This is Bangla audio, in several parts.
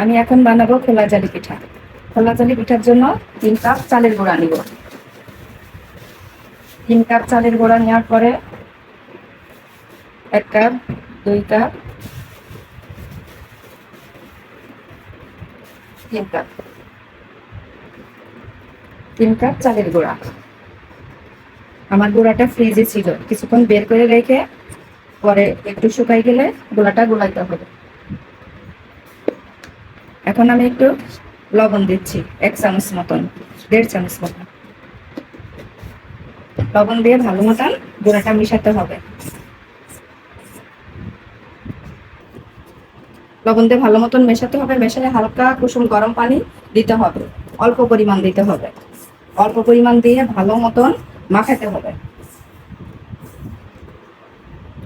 আমি এখন বানাবো খোলা জালি পিঠা। খোলা জালি পিঠার জন্য তিন কাপ চালের গুঁড়া নিব। তিন কাপ চালের গুঁড়া নেওয়ার পরে এক কাপ, দুই কাপ, তিন কাপ। তিন কাপ চালের গুঁড়া। আমার গুঁড়াটা ফ্রিজে ছিল। কিছুক্ষণ বের করে রেখে পরে একটু শুকাই গেলে গোলাটা গোলাইতে হবে। এখন আমি একটু লবণ দিচ্ছি, এক চামচ মতন, দেড় চামচ মতন। লবণ দিয়ে ভালো মতন গুঁড়াটা মিশাতে হবে। লবণ দিয়ে ভালো মতন মেশাতে হবে, মেশালে হালকা কুসুম গরম পানি দিতে হবে, অল্প পরিমাণ দিতে হবে। অল্প পরিমাণ দিয়ে ভালো মতন মাখাতে হবে।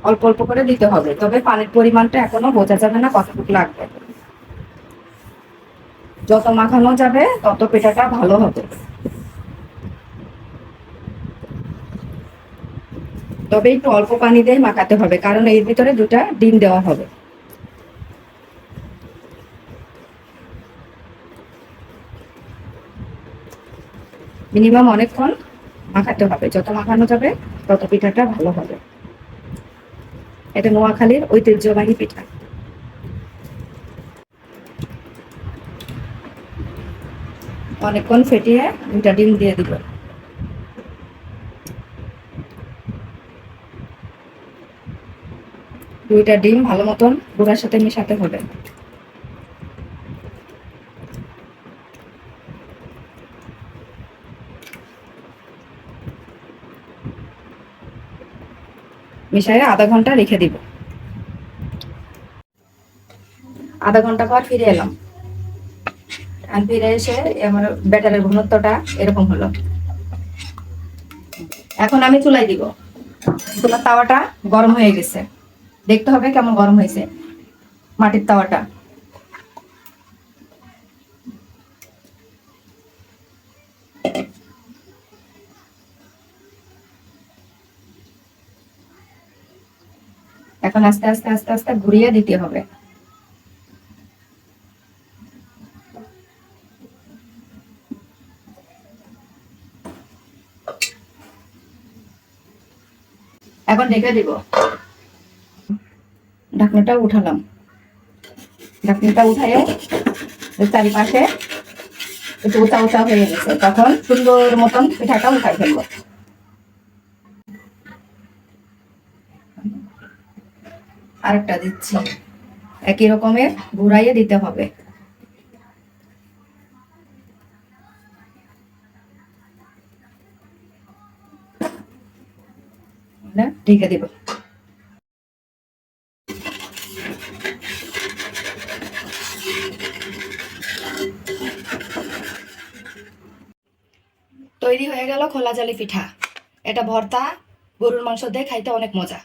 অল্প অল্প করে দিতে হবে, তবে পানির পরিমাণটা এখনও বোঝা যাবে না কতটুকু লাগবে। যত মাখানো যাবে, তত পিঠাটা ভালো হবে। তবে একটু অল্প পানি দিয়ে মাখাতে হবে, কারণ এর ভিতরে দুটা ডিম দেওয়া হবে। মিনিমাম অনেকক্ষণ মাখাতে হবে। যত মাখানো যাবে, তত পিঠাটা ভালো হবে। এটা নোয়াখালীর ঐতিহ্যবাহী পিঠা। অনেকক্ষণ ফেটিয়ে দুটা ডিম দিয়ে দিব। দুইটা ডিম ভালো মতন গুঁড়ার সাথে মেশাতে হবে। মিশাইয়ে আধা ঘণ্টা রেখে দিব। আধা ঘণ্টা পর ফিরে এলাম। আর ফিরে এসে আমার ব্যাটারের ঘনত্বটা এরকম হলো। এখন আমি চুলাই দিব। চুলার তাওয়াটা গরম হয়ে গেছে। দেখতে হবে কেমন গরম হয়েছে মাটির তাওয়াটা। এখন আস্তে আস্তে আস্তে আস্তে ঘুরিয়ে দিতে হবে। এখন ঢেকে দিব। ঢাকনাটা উঠালাম। ঢাকনাটা উঠায় চারিপাশে একটু উঁচা উঁচা হয়ে গেছে, তখন সুন্দর মতন পিঠাটা উঠাই ফেলব। আরেকটা দিচ্ছি। একই রকমের ঘুরাইয়ে দিতে হবে। না ঢেকে দেব। তৈরি হয়ে গেল খোলা জালি পিঠা। এটা ভর্তা, গরুর মাংস দিয়ে খাইতে অনেক মজা।